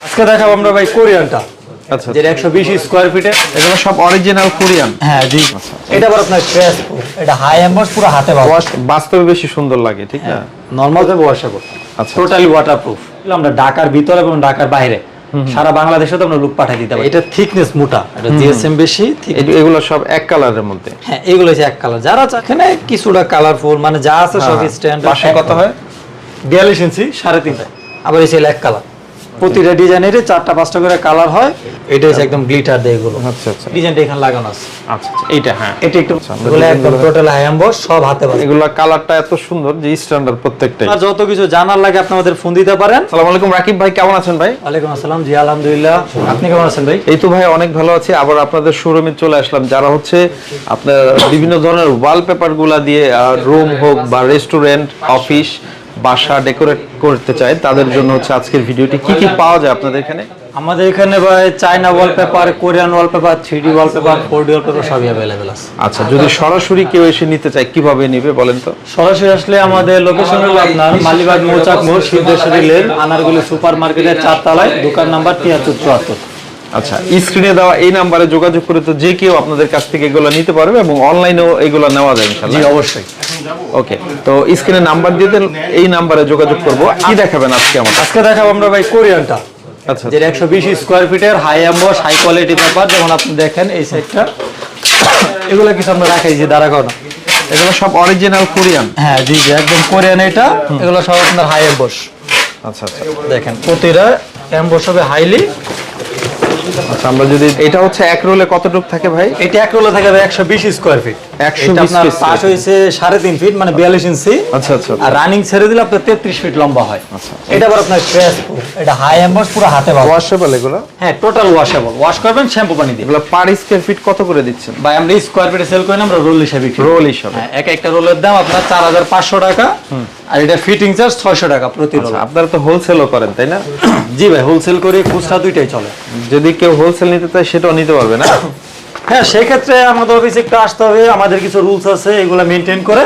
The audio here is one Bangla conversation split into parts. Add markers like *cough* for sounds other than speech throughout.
আজকে দেখাবো আমরা ভাই কোরিয়ানটা আচ্ছা যেটা একশো বিশ স্কোয়ার ফিটে এগুলো সব অরিজিনাল কোরিয়ান হ্যাঁ জি। এটা আবার আপনার স্ট্রেস এটা হাই পুরো হাতে ওয়াশ বাস্তবে বেশি সুন্দর লাগে ঠিক না? নর্মাল ভাবে ওয়াশেবল আচ্ছা। টোটালি ওয়াটারপ্রুফ আমরা ঢাকার ভিতরে এবং ঢাকার বাইরে। সারা বাংলাদেশে তো আমরা লুক পাঠিয়ে দিতে পারি। এটা থিকনেস মোটা এটা জিএসএম বেশি এগুলো সব এক কালারের মধ্যে। হ্যাঁ এগুলো হচ্ছে এক কালার। যারা চায়- এখানে কিছুটা কালারফুল মানে যা আছে সব স্ট্যান্ড পাশে কত হয়? বিয়াল্লিশ ইঞ্চি সাড়ে তিনটা আবার এই এক কালার। প্রতিটা ডিজাইনের চারটা পাঁচটা করে কালার হয়। এটা হচ্ছে একদম গ্লিটার দেয় এগুলো। আচ্ছা আচ্ছা। ডিজাইনটা এখানে লাগানো আছে। আচ্ছা আচ্ছা। এইটা হ্যাঁ। এটা একটু এগুলো একদম টোটাল হাই এম্বস সব হাতে বাজে। এগুলো কালারটা এত সুন্দর যে স্ট্যান্ডার্ড প্রত্যেকটাই। আর যত কিছু জানার লাগে আপনি আমাদের ফোন দিতে পারেন। আসসালামু আলাইকুম রাকিব ভাই কেমন আছেন ভাই? ওয়ালাইকুম আসসালাম। জি আলহামদুলিল্লাহ। আপনি কেমন আছেন ভাই? এই তো ভাই অনেক ভালো আছি। আবার আপনাদের শোরুমে চলে আসলাম। যারা হচ্ছে আপনার বিভিন্ন ধরনের ওয়ালপেপারগুলা দিয়ে রুম হোক বা রেস্টুরেন্ট অফিস বাসা ডেকোরেট করতে চায় তাদের জন্য হচ্ছে আজকের ভিডিওটি। কি কি পাওয়া যায় আপনাদের এখানে? আমাদের এখানে ভাই China wallpaper Korean wallpaper three D wallpaper four D wallpaper সবই অ্যাভেলেবেল আছে। আচ্ছা যদি সরাসরি কেউ এসে নিতে চায় কীভাবে নেবে বলেন তো? সরাসরি আসলে আমাদের লোকেশন হলো আপনার মালিবাগ মৌচাক মোড় সিদ্ধেশ্বরী লেন আনারগুলি সুপার মার্কেটের চারতলায় দোকান নাম্বার তিয়াত্তর চুয়াত্তর। আচ্ছা স্ক্রিনে দেওয়া এই নাম্বারে যোগাযোগ করে তো যে কেউ আপনাদের কাছ থেকে এগুলো নিতে পারবে এবং অনলাইনেও এগুলো নেওয়া যায় জি ইনশাআল্লাহ অবশ্যই। ওকে তো স্ক্রিনে নাম্বার দিয়ে দেন এই নাম্বারে যোগাযোগ করব। কি দেখাবেন আজকে আমাদের? আজকে দেখাবো আমরা ভাই কোরিয়ানটা। আচ্ছা যেটা একশো বিশ স্কোয়ার ফিটের high emboss high quality paper যেমন আপনি দেখেন এই সাইডটা এগুলো কিছু আমরা রাখাই যে দাঁড়া করানো। এগুলো সব অরিজিনাল কোরিয়ান হ্যাঁ জি জি একদম কোরিয়ান এটা। এগুলো সব আপনার হাই অ্যাম্বস আচ্ছা আচ্ছা। দেখেন প্রতিটা অ্যাম্বস হবে হাইলি আচ্ছা আমরা যদি এটা হচ্ছে এক রোলে কতটুক থাকে ভাই? এটা এক রোলে থাকে একশো বিশ স্কোয়ার ফিট 120 আপনার পাশ ফিট মানে বিয়াল্লিশ ইঞ্চি আচ্ছা আচ্ছা। আর রানিং ছেড়ে দিলে আপনার তেত্রিশ ফিট লম্বা হয়। আচ্ছা। এটা আবার আপনার স্ট্রেস এটা হাই অ্যাম্বস পুরো হাতে পাবো ওয়াশেবল এগুলো? হ্যাঁ টোটাল ওয়াশেবল ওয়াশ করবেন শ্যাম্পু পানি দিয়ে। এগুলো পার স্কয়ার ফিট কত করে দিচ্ছেন? বা আমরা স্কোয়ার ফিটে সেল করি না আমরা রোল হিসাবে রোল হিসাবে। হ্যাঁ এক একটা রোলের দাম আপনার চার হাজার পাঁচশো টাকা। আর এটা ফিটিং চার্জ ছয়শো টাকা প্রতি রোল আচ্ছা, আপনারা তো হোলসেলও করেন তাই না? *coughs* জি ভাই হোলসেল করে খুচরা দুইটাই চলে। যদি কেউ হোলসেল নিতে চায় সেটাও নিতে পারবে না? *coughs* হ্যাঁ সেই ক্ষেত্রে আমাদের অফিসে একটু আসতে হবে আমাদের কিছু রুলস আছে এগুলো মেনটেন করে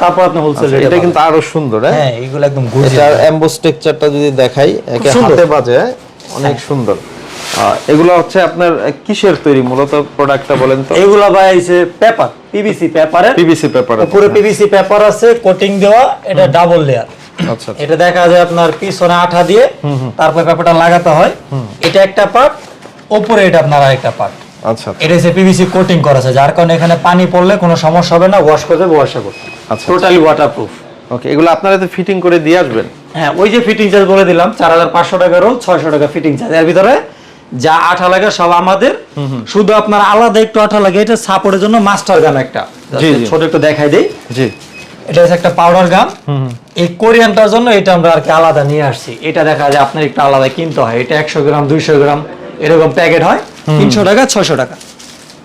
তারপর আপনি হোলসেল আচ্ছা, এটা কিন্তু আরও সুন্দর হ্যাঁ? হ্যাঁ এগুলো একদম গুজি এটার এমবোস টেক্সচারটা যদি দেখাই একে হাতে বাজে অনেক সুন্দর। আহ, এগুলো হচ্ছে আপনার কিসের তৈরি মূলত প্রোডাক্টটা বলেন তো? এগুলো ভাই হচ্ছে পেপার পিভিসি পেপারে পিভিসি পেপার উপরে পিভিসি পেপার আছে কোটিং দেওয়া এটা ডাবল লেয়ার আচ্ছা আচ্ছা। এটা দেখা যায় আপনার পিছনে আঠা দিয়ে তারপর পেপারটা লাগাতে হয়। এটা একটা পার্ট উপরে এটা আপনার আরেকটা পার্ট আচ্ছা এটা হচ্ছে পিভিসি কোটিং করা আছে যার কারণে এখানে পানি পড়লে কোনো সমস্যা হবে না ওয়াশ করতে ওয়াশেবল আচ্ছা টোটালি ওয়াটারপ্রুফ ওকে এগুলো আপনারা তো ফিটিং করে দিয়ে আসবেন? হ্যাঁ ওই যে ফিটিং চার্জ বলে দিলাম চার হাজার পাঁচশো টাকা রোল ছয়শো টাকা ফিটিং চার্জ এর ভিতরে যা আঠা লাগে সব আমাদের। শুধু আপনার আলাদা একটু আঠা লাগে এটা সাপোর্টের জন্য মাস্টার গান একটা। ছোট একটু দেখাই দেই। জি। এটা হচ্ছে একটা পাউডার গাম এই কোরিয়ানটার জন্য এটা আমরা আর কি আলাদা নিয়ে আসছি। এটা দেখা যায় আপনার একটু আলাদা কিনতে হয়। এটা একশো গ্রাম দুইশো গ্রাম এরকম প্যাকেট হয়। তিনশো টাকা ছয়শো টাকা।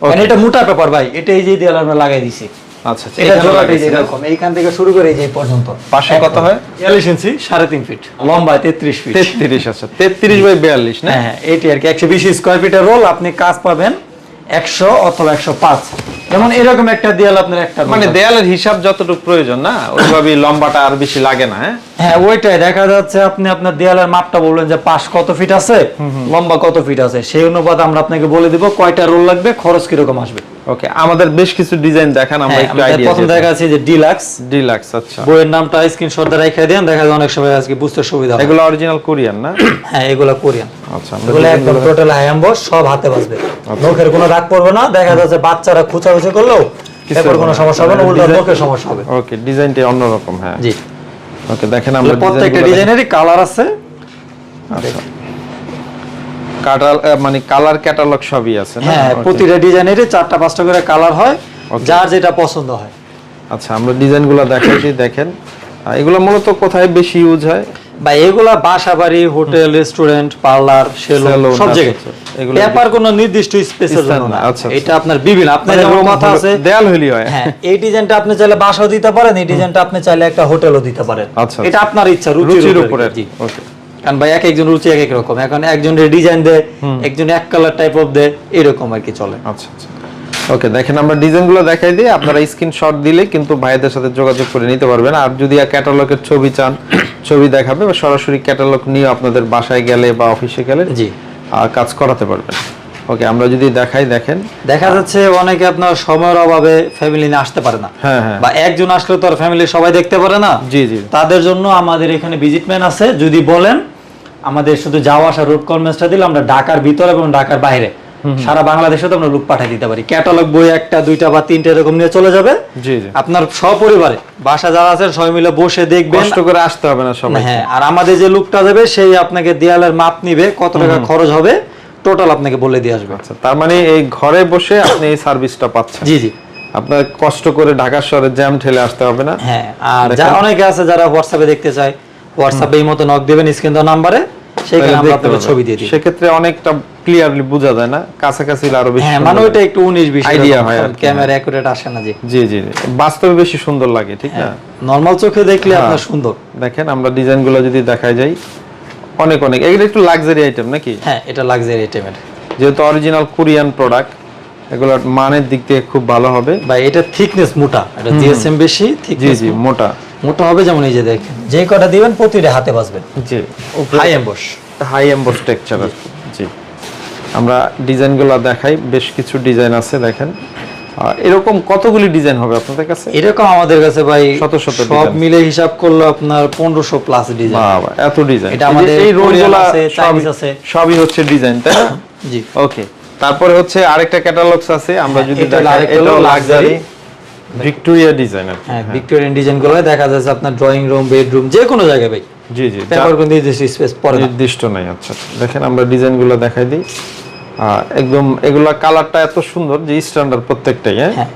মানে এটা মোটা পেপার ভাই এটা এই যে দেয়াল আমরা লাগাই দিছি। আচ্ছা আচ্ছা এটা এখানে জোড়াটা এই যে লাগাইছেন। এরকম এইখান থেকে শুরু করে এই যে পর্যন্ত। পাশে কত হয়? বিয়াল্লিশ ইঞ্চি সাড়ে তিন ফিট। লম্বা তেত্রিশ ফিট। তেত্রিশ আচ্ছা তেত্রিশ বাই বিয়াল্লিশ না? হ্যাঁ হ্যাঁ আর কি একশো বিশ ফিটের রোল আপনি কাজ পাবেন একশো অথবা একশো পাঁচ। যেমন এরকম একটা দেয়াল আপনার একটা মানে দেয়ালের হিসাব যতটুকু প্রয়োজন না? ওইভাবে লম্বাটা আর বেশি লাগে না হ্যাঁ? হ্যাঁ ওইটাই দেখা যাচ্ছে আপনি আপনার দেয়ালের মাপটা বললেন যে পাশ কত ফিট আছে লম্বা কত ফিট আছে সেই অনুপাত আমরা আপনাকে বলে দিব কয়টা রোল লাগবে খরচ কীরকম আসবে। ওকে আমাদের বেশ কিছু ডিজাইন দেখান আমরা হ্যাঁ, একটু আইডিয়া প্রথম দেখা আছে যে ডিলাক্স ডিলাক্স আচ্ছা। বইয়ের নামটা স্ক্রিনশট দিয়ে রেখে দেন দেখা যায় অনেক সময় আজকে বুঝতে সুবিধা হয়। এগুলো অরিজিনাল কোরিয়ান না? হ্যাঁ এগুলো কোরিয়ান আচ্ছা এগুলো একদম টোটাল হায়াম্বস সব হাতে বাজবে। নখের কোনো দাগ পড়বে না দেখা যাচ্ছে বাচ্চারা খুচাখুচি করলেও এরপর কোনো সমস্যা হবে না উল্টো নখের সমস্যা হবে। ওকে ডিজাইনটা অন্যরকম হ্যাঁ। জি। ওকে দেখেন আমরা প্রত্যেকটা ডিজাইনেরই কালার আছে। আচ্ছা। কাটাল মানে কালার ক্যাটালগ সবই আছে হ্যাঁ প্রতিটা ডিজাইনেরই চারটা পাঁচটা করে কালার হয় যার যেটা পছন্দ হয়। আচ্ছা আমরা ডিজাইনগুলো দেখাইছি দেখেন। এগুলো মূলত কোথায় বেশি ইউজ হয়? বা এগুলা বাসা বাড়ি হোটেল রেস্টুরেন্ট পার্লার সেলুন সব আচ্ছা, জায়গায়। আচ্ছা। এগুলো কোনো নির্দিষ্ট স্পেসের জন্য না, আচ্ছা, আচ্ছা। এটা আপনার বিভিন্ন আপনার মানে যেমন হলো- আছে। দেয়াল হইলি হয়। হ্যাঁ এই ডিজাইনটা আপনি চাইলে বাসাও দিতে পারেন এই ডিজাইনটা আপনি চাইলে একটা হোটেলও দিতে পারেন। আচ্ছা, এটা আপনার ইচ্ছা রুচির উপরে ওকে কারণ ভাই এক একজন রুচি এক এক রকম। এখন একজনের ডিজাইন দেয় একজন এক কালার টাইপ অফ দেয় এরকম আর কি চলে। আচ্ছা আচ্ছা। ওকে দেখেন আমরা ডিজাইনগুলো দেখাই দিই। আপনারা স্ক্রিনশট দিলে কিন্তু ভাইদের সাথে যোগাযোগ করে নিতে পারবেন। আর যদি ক্যাটালগের ছবি চান *coughs* ছবি দেখাবে বা সরাসরি ক্যাটালগ নিয়ে আপনাদের বাসায় গেলে বা অফিসে গেলে জি। কাজ করাতে পারবেন। ওকে আমরা যদি দেখাই দেখেন। দেখা যাচ্ছে অনেকে আপনার সময়ের অভাবে ফ্যামিলি নিয়ে আসতে পারে না। হ্যাঁ হ্যাঁ। বা একজন আসলে তো আর ফ্যামিলি সবাই দেখতে পারে না। জি জি। তাদের জন্য আমাদের এখানে ভিজিটম্যান আছে। যদি বলেন আমাদের শুধু যাওয়া আসা রুট কনভেন্সটা দিলে আমরা ঢাকার ভিতরে এবং ঢাকার বাইরে। সারা বাংলাদেশে তো আমরা লোক পাঠিয়ে দিতে পারি। ক্যাটালগ বই একটা দুইটা বা তিনটা এরকম নিয়ে চলে যাবে। আপনার সপরিবারে। বাসা যারা আছেন সবাই মিলে বসে দেখবেন। কষ্ট করে আসতে হবে না সবাই। হ্যাঁ আর আমাদের যে লুকটা দেবে সেই আপনাকে দেয়ালের মাপ নিবে কত টাকা খরচ হবে টোটাল আপনাকে বলে দিয়ে আসবে। আচ্ছা তার মানে এই ঘরে বসে আপনি এই সার্ভিসটা পাচ্ছেন। জি জি। আপনার কষ্ট করে ঢাকা শহরে জ্যাম ঠেলে আসতে হবে না। হ্যাঁ আর যারা অনেকে আছে যারা হোয়াটসঅ্যাপে দেখতে চায় হোয়াটসঅ্যাপে এই মতো নক দিবেন স্ক্রিন দেওয়া নাম্বারে সেখানে আমরা আপনাকে ছবি দিয়ে দিই। সেক্ষেত্রে অনেকটা ক্লিয়ারলি বোঝা যায় না? কাছাকাছি আরও বেশি হ্যাঁ মানে। ওইটা একটু উনিশ বিশ Idea হয় আর ক্যামেরা অ্যাকুরেট আসে না জি জি জি। বাস্তবে বেশি সুন্দর লাগে ঠিক না? নর্মাল চোখে দেখলে হ্যাঁ। আপনার সুন্দর। দেখেন আমরা ডিজাইনগুলো যদি দেখা যাই অনেক অনেক। এগুলো একটু লাক্সারি আইটেম নাকি? হ্যাঁ এটা লাক্সারি আইটেমের যেহেতু অরিজিনাল কোরিয়ান প্রোডাক্ট এগুলোর মানের দিক থেকে খুব ভালো হবে। বা এটা থিকনেস মোটা। এটা জিএসএম বেশি জি জি মোটা। মোটা। হবে যেমন এই যে দেখেন। যে কটা দিবেন প্রতিটা হাতে বাঁচবেন জি high emboss high emboss texture জি। আমরা ডিজাইনগুলো দেখাই বেশ কিছু ডিজাইন আছে দেখেন। এরকম কতগুলি ডিজাইন হবে আপনাদের কাছে? এরকম আমাদের কাছে ভাই শত শত সব মিলে হিসাব করলে আপনার পনেরোশো প্লাস ডিজাইন। বাবা এত ডিজাইন। এটা আমাদের এই রোলগুলো আছে, Chinese আছে। সবই হচ্ছে ডিজাইন তাই না? জি। ওকে। তারপরে হচ্ছে আরেকটা ক্যাটালগস আছে আমরা যদি এটা আরেকটা লাক্সারি ভিক্টোরিয়া ডিজাইনার হ্যাঁ ভিক্টোরিয়ান ডিজাইনগুলো দেখা যাচ্ছে আপনার ড্রয়িং রুম বেডরুম যে কোনো জায়গায় ভাই। জি জি পেপার কোনো নির্দিষ্ট স্পেস পড়ে নির্দিষ্ট নাই আচ্ছা। দেখেন আমরা ডিজাইনগুলো দেখাই দিই। একদম এগুলা কালারটা এত সুন্দর যে স্ট্যান্ডার্ড প্রত্যেকটাই হ্যাঁ? হ্যাঁ।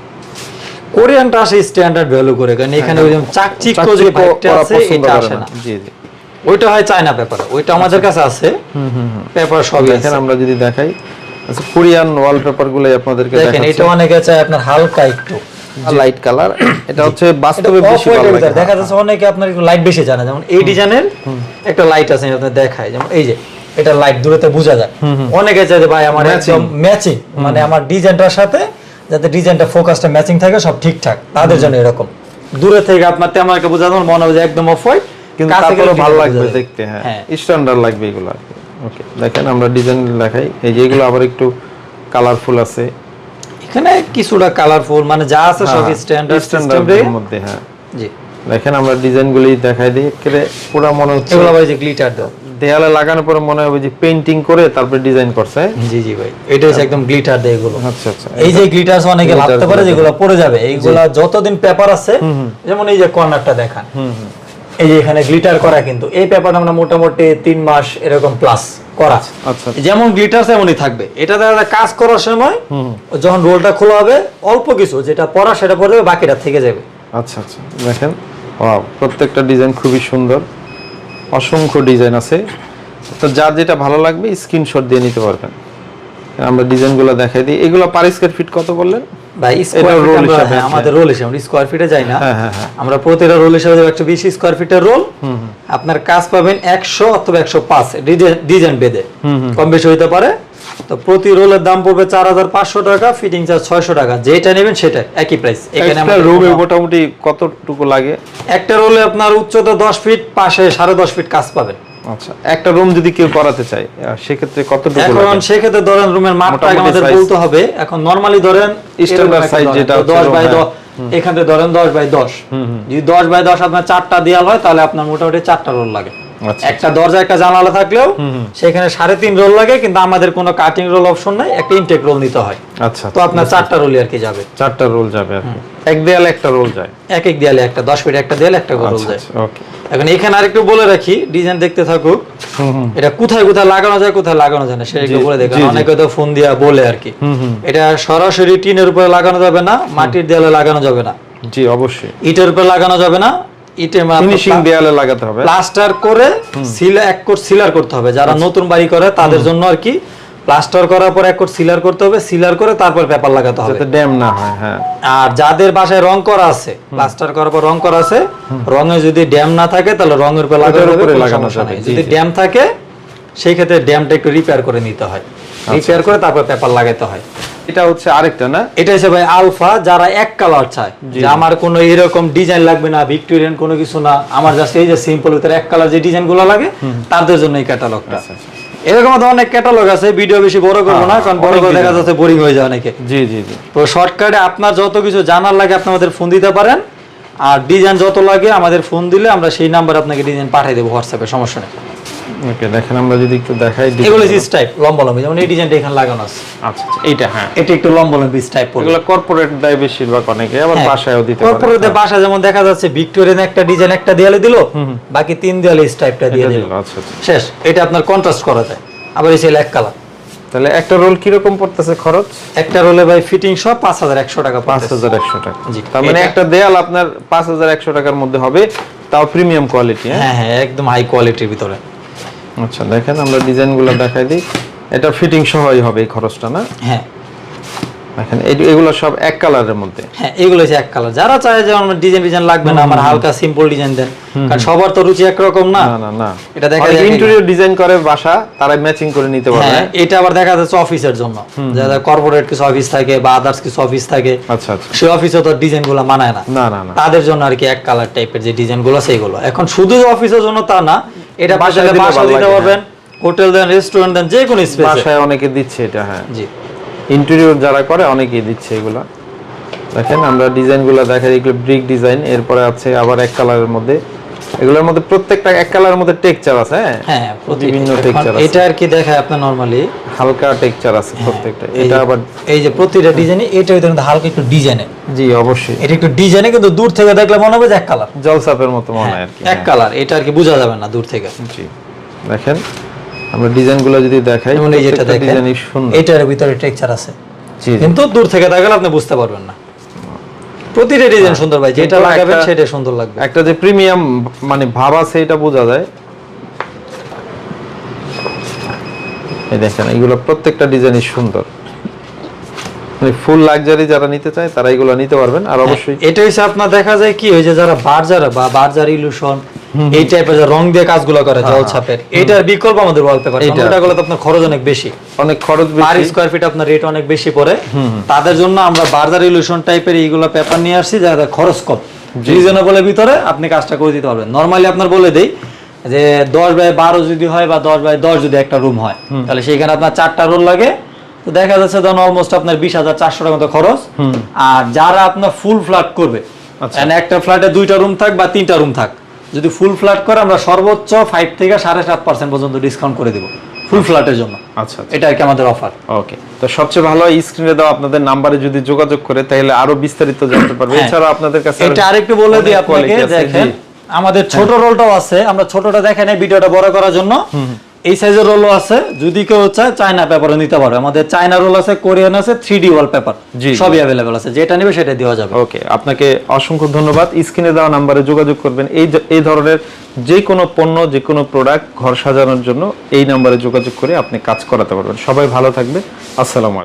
কোরিয়ানটা আসে স্ট্যান্ডার্ড ভ্যালু করে কারণ এখানে ওই যেমন চাকচিক্য যে ভাইবটা আছে এটা আসে না। না। জি জি। ওইটা হয় চায়না পেপার ওইটা আমাদের কাছে আছে। পেপার সবই আছে। আমরা যদি দেখাই আচ্ছা কোরিয়ান ওয়ালপেপারগুলো আপনাদেরকে দেখেন এটা অনেকে চায় আপনার হালকা একটু। লাইট কালার এটা হচ্ছে বাস্তবে বেশি ভালো লাগে। দেখা যাচ্ছে অনেকে আপনার একটু লাইট বেশি জানে যেমন এই ডিজাইনের একটা লাইট আছে আপনার দেখায় যেমন এই যে এটা লাইট দূরেতে বোঝা যায়। অনেকে চায় যে ভাই আমার একদম ম্যাচিং মানে আমার ডিজাইনটার সাথে যাতে ডিজাইনটা ফোকাসটা ম্যাচিং থাকে সব ঠিকঠাক তাদের জন্য এরকম। দূরে থেকে আপনার তেমন একটা বোঝা যাবে মনে হবে যে একদম অফ হোয়াইট কিন্তু তারপরে ভালো লাগবে দেখতে হ্যাঁ। স্ট্যান্ডার্ড লাগবে এগুলো ওকে দেখেন আমরা ডিজাইন দেখাই। এই যে এগুলো আবার একটু কালারফুল আছে। এখানে কিছুটা কালারফুল মানে যা আছে সব স্ট্যান্ডার্ড স্ট্যান্ডার্ডের মধ্যে হ্যাঁ। জি। দেখেন আমরা ডিজাইনগুলি দেখাই দিই। একেবারে পুরো মনে হচ্ছে এগুলো ভাই যে গ্লিটার দাও দেয়ালে লাগানোর পরে মনে হবে যে পেইন্টিং করে তারপরে ডিজাইন করছে। জি জি ভাই। এটা হচ্ছে একদম গ্লিটার দেয় এগুলো। আচ্ছা আচ্ছা। এই যে গ্লিটারস অনেকে ভাবতে পারে যেগুলো পড়ে যাবে। এইগুলা যতদিন পেপার আছে যেমন এই যে কর্নারটা দেখান। এই যে এখানে গ্লিটার করা কিন্তু। এই পেপার আমরা মোটামুটি তিন মাস এরকম প্লাস করা। আচ্ছা যেমন গ্লিটার তেমনই থাকবে। এটা দ্বারা কাজ করার সময় যখন রোলটা খোলা হবে অল্প কিছু যেটা পড়া সেটা পড়ে যাবে বাকিটা থেকে যাবে। আচ্ছা আচ্ছা দেখেন। ওয়াও প্রত্যেকটা ডিজাইন খুবই সুন্দর। অসংখ্য ডিজাইন আছে। তো যার যেটা ভালো লাগবে স্ক্রিনশট দিয়ে নিতে পারবেন। আমরা ডিজাইনগুলো দেখাই দিই। এগুলো পার স্কয়ার ফিট কত বললেন? ভাই স্কোয়ার ফিট হিসাবে, আমাদের রোল হিসেবে স্কোয়ার ফিটে যাই না। হ্যাঁ, হ্যাঁ, হ্যাঁ। আমরা প্রতিটা রোল হিসেবে দেবো একশো বিশ স্কোয়ার ফিটের রোল আপনার কাজ পাবেন একশো অথবা একশো পাঁচ ডিজাইন বেঁধে কম বেশি হইতে পারে। তো প্রতি রোলের দাম পড়বে চার হাজার পাঁচশো টাকা ফিটিং চার্জ ছয়শো টাকা। যেটা নেবেন সেটা একই প্রাইস এখানে মোটামুটি কতটুকু লাগে? একটা রোলে আপনার উচ্চতা দশ ফিট পাশে সাড়ে দশ ফিট কাজ পাবেন। আচ্ছা একটা রুম যদি কেউ করাতে চায় সেক্ষেত্রে কতটুকু এখন সেক্ষেত্রে ধরেন রুমের মাপটা আমাদের বলতে হবে। এখন নরমালি ধরেন স্ট্যান্ডার্ড ধরেন, যেটা তো হচ্ছে দশ room, বাই হ্যাঁ। দশ এখান ধরেন দশ বাই দশ যদি দশ বাই দশ আপনার চারটা দেয়াল হয় তাহলে আপনার মোটামুটি চারটা রোল লাগে। একটা দরজা একটা জানালা থাকলেও সেখানে সাড়ে তিন রোল লাগে কিন্তু আমাদের কোনো কাটিং রোল অপশন নাই একটা ইনটেক রোল নিতে হয়। আচ্ছা তো আপনার চারটা রোলই আর কি যাবে। চারটা রোল যাবে এক দেয়ালে একটা রোল যায়। এক এক দেয়ালে একটা দশ ফিট একটা দেয়ালে একটা রোল আচ্ছা যায়। ওকে। এখন এখানে আরেকটু বলে রাখি ডিজাইন দেখতে থাকুক। এটা কোথায় কোথায় লাগানো যায় কোথায় লাগানো যায় না সেটা একটু বলে দেখেন। জি। অনেকে তো ফোন দিয়া বলে আর কি। এটা সরাসরি টিনের উপরে লাগানো যাবে না মাটির দেয়ালে লাগানো যাবে না। জি অবশ্যই। ইটের উপরে লাগানো যাবে না ইটে ফিনিশিং দেয়ালে লাগাতে হবে। প্লাস্টার করে সিল এক কোট সিলার করতে হবে। যারা আচ্ছা। নতুন বাড়ি করে তাদের জন্য আর কি প্লাস্টার করার পর এক কোট সিলার করতে হবে সিলার করে তারপর পেপার লাগাতে হবে। যাতে ড্যাম না হয় হ্যাঁ। আর যাদের বাসায় রং করা আছে প্লাস্টার করার পর রং করা আছে রঙে যদি ড্যাম না থাকে তাহলে রঙের উপর লাগানো যাবে, যদি ড্যাম থাকে সেই ক্ষেত্রে ড্যামটা একটু রিপেয়ার করে নিতে হয়। আচ্ছা, রিপেয়ার করে তারপর পেপার লাগাতে হয়। এটা হচ্ছে আরেকটা না? এটা হচ্ছে ভাই আলফা যারা এক কালার চায়। যে আমার কোনো এরকম ডিজাইন লাগবে না ভিক্টোরিয়ান কোনো কিছু না আমার জাস্ট এই যে সিম্পল ভিতরে এক কালার যে ডিজাইনগুলো লাগে তাদের জন্য এই ক্যাটালগটা আচ্ছা, এরকম তো অনেক ক্যাটালগ আছে ভিডিও বেশি বড় করব না কারণ বড় করে দেখা যাচ্ছে বোরিং হয়ে যায় অনেকে। জি জি জি। তো শর্টকাটে আপনার যত কিছু জানার লাগে আপনি আমাদের ফোন দিতে পারেন। আর ডিজাইন যত লাগে আমাদের ফোন দিলে আমরা সেই নাম্বার আপনাকে ডিজাইন পাঠিয়ে দেবো হোয়াটসঅ্যাপে সমস্যা নেই। ওকে দেখেন আমরা যদি একটু দেখাই এগুলো গুলো। সিস টাইপ লম্বা লম্বি যেমন এই ডিজাইনটা এখানে লাগানো আছে। আচ্ছা আচ্ছা এইটা হ্যাঁ। এটা একটু লম্বা লম্বি টাইপ পড়বে। এগুলো কর্পোরেট দেয় বেশিরভাগ অনেকে আবার বাসায়ও দিতে পারে। কর্পোরেটে বাসা যেমন দেখা যাচ্ছে ভিক্টোরিয়ান একটা ডিজাইন একটা দেয়ালে দিল বাকি তিন দেয়ালে এই টাইপটা দিয়ে দিল। আচ্ছা আচ্ছা। শেষ এটা আপনার কন্ট্রাস্ট করা যায়। আবার এই এক কালার তাহলে একটা রোল কীরকম পড়তেছে খরচ? একটা রোলে ভাই ফিটিং হাজার একশো টাকা পাঁচ পড়তেছে। হাজার একশো টাকা। জি। তার মানে একটা দেয়াল আপনার পাঁচ হাজার একশো টাকার মধ্যে হবে তাও প্রিমিয়াম কোয়ালিটি হ্যাঁ? হ্যাঁ হ্যাঁ একদম হাই কোয়ালিটির ভিতরে। আচ্ছা দেখেন আমরা ডিজাইনগুলো দেখাই দিই। এটা ফিটিং সহই হবে এই খরচটা না? হ্যাঁ। দেখেন এগুলো সব এক কালারের মধ্যে। হ্যাঁ এগুলো হচ্ছে এক কালার যারা চায় যে আমার ডিজাইন ডিজাইন লাগবে না আমার হালকা সিম্পল ডিজাইন দেন। কারণ সবার তো রুচি একরকম না। না না না। এটা দেখা যায় ইন্টেরিয়র ডিজাইন করে বাসা তারা ম্যাচিং করে নিতে পারবে। হ্যাঁ এটা আবার দেখা যাচ্ছে অফিসের জন্য। যারা কর্পোরেট কিছু অফিস থাকে বা আদার্স কিছু অফিস থাকে আচ্ছা আচ্ছা। সেই অফিসে তো ডিজাইনগুলো মানায় না। না না তাদের জন্য আর কি এক কালার টাইপের যে ডিজাইনগুলো সেইগুলো। এখন শুধু অফিসের জন্য তা না এটা বাসায় বাসা দিতে পারবেন হোটেল দেন রেস্টুরেন্ট দেন যে কোনো স্পেস বাসায় অনেকে দিচ্ছে এটা হ্যাঁ। জি। ইন্টেরিয়র যারা করে অনেকেই দিচ্ছে এগুলা। দেখেন আমরা ডিজাইনগুলো দেখাই এগুলো ব্রিক ডিজাইন এরপরে আছে আবার এক কালারের মধ্যে এগুলোর মধ্যে প্রত্যেকটা এক কালারের মধ্যে টেক্সচার আছে হ্যাঁ? হ্যাঁ বিভিন্ন টেক্সচার আছে। এটা আর কি দেখায় আপনার নরমালি হালকা টেক্সচার আছে প্রত্যেকটা। এটা আবার এই যে প্রতিটা ডিজাইনে এটা কিন্তু হালকা একটু ডিজাইনে জি অবশ্যই। এটা একটু ডিজাইনে কিন্তু দূর থেকে দেখলে মনে হবে যে এক কালার। জলসাপের মতো মনে হয় আর কি এক কালার এটা আর কি বোঝা যাবে না দূর থেকে। হ্যাঁ, জি দেখেন আমরা ডিজাইনগুলো যদি দেখাই মানে এই যেটা দেখেন এটার ভিতরে টেক্সচার আছে। জি। কিন্তু দূর থেকে দেখলে আপনি বুঝতে পারবেন না। প্রতিটা ডিজাইন সুন্দর ভাই যেটা লাগাবেন সেটা সুন্দর লাগবে। একটা যে প্রিমিয়াম মানে ভাব আছে এটা বোঝা যায়। এই দেখেন এগুলো প্রত্যেকটা ডিজাইনই সুন্দর। মানে ফুল লাক্সারি যারা নিতে চায় তারা এগুলো নিতে পারবেন। আর অবশ্যই এটা হচ্ছে আপনার দেখা যায় কি হয়েছে যারা বার্জার বা বার্জার ইলুশন এই টাইপের যে রং দিয়ে কাজগুলো করে জল ছাপের এটার বিকল্প আমাদের ওয়ালপেপার। এটা। গুলো তো আপনার খরচ অনেক বেশি। অনেক খরচ পার স্কোয়ার ফিট আপনার রেট অনেক বেশি পড়ে। তাদের জন্য আমরা বার্জার ইলুশন টাইপের এইগুলো পেপার নিয়ে আসছি যাদের খরচ কম। রিজনেবলের ভিতরে আপনি কাজটা করে দিতে পারবেন। নর্মালি আপনার বলে দেই যে দশ বাই বারো যদি হয় বা দশ বাই দশ যদি একটা রুম হয় তাহলে সেইখানে আপনার চারটা রোল লাগে। তো দেখা যাচ্ছে তখন অলমোস্ট আপনার বিশ হাজার চারশো টাকা মতো খরচ। আর যারা আপনার ফুল ফ্ল্যাট করবে আচ্ছা। একটা ফ্ল্যাটে দুইটা রুম থাক বা তিনটা রুম থাক যদি ফুল ফ্ল্যাট করে আমরা সর্বোচ্চ ফাইভ থেকে সাড়ে সাত পার্সেন্ট পর্যন্ত ডিসকাউন্ট করে দেবো ফুল ফ্ল্যাটের জন্য। আচ্ছা আচ্ছা। এটা আর কি আমাদের অফার ওকে তো সবচেয়ে ভালো স্ক্রিনে দাও আপনাদের নাম্বারে যদি যোগাযোগ করে তাহলে আরও বিস্তারিত জানতে পারবে। হ্যাঁ। এছাড়া আপনাদের কাছে এটা আরেকটু বলে দিই আপনাকে দেখেন আমাদের ছোট রোলটাও আছে আমরা ছোটটা দেখে নেই ভিডিওটা বড় করার জন্য। এই সাইজের রোলও আছে যদি কেউ চায় চায়না পেপারও নিতে পারবে। আমাদের চায়না রোল আছে কোরিয়ান আছে থ্রি ডি ওয়াল পেপার। সবই অ্যাভেলেবেল আছে। যেটা নেবে সেটা দেওয়া যাবে। ওকে আপনাকে অসংখ্য ধন্যবাদ। স্ক্রিনে দেওয়া নাম্বারে যোগাযোগ করবেন। এই এই ধরনের যে কোনো পণ্য যে কোনো প্রোডাক্ট ঘর সাজানোর জন্য এই নাম্বারে যোগাযোগ করে আপনি কাজ করাতে পারবেন। সবাই ভালো থাকবে আসসালামু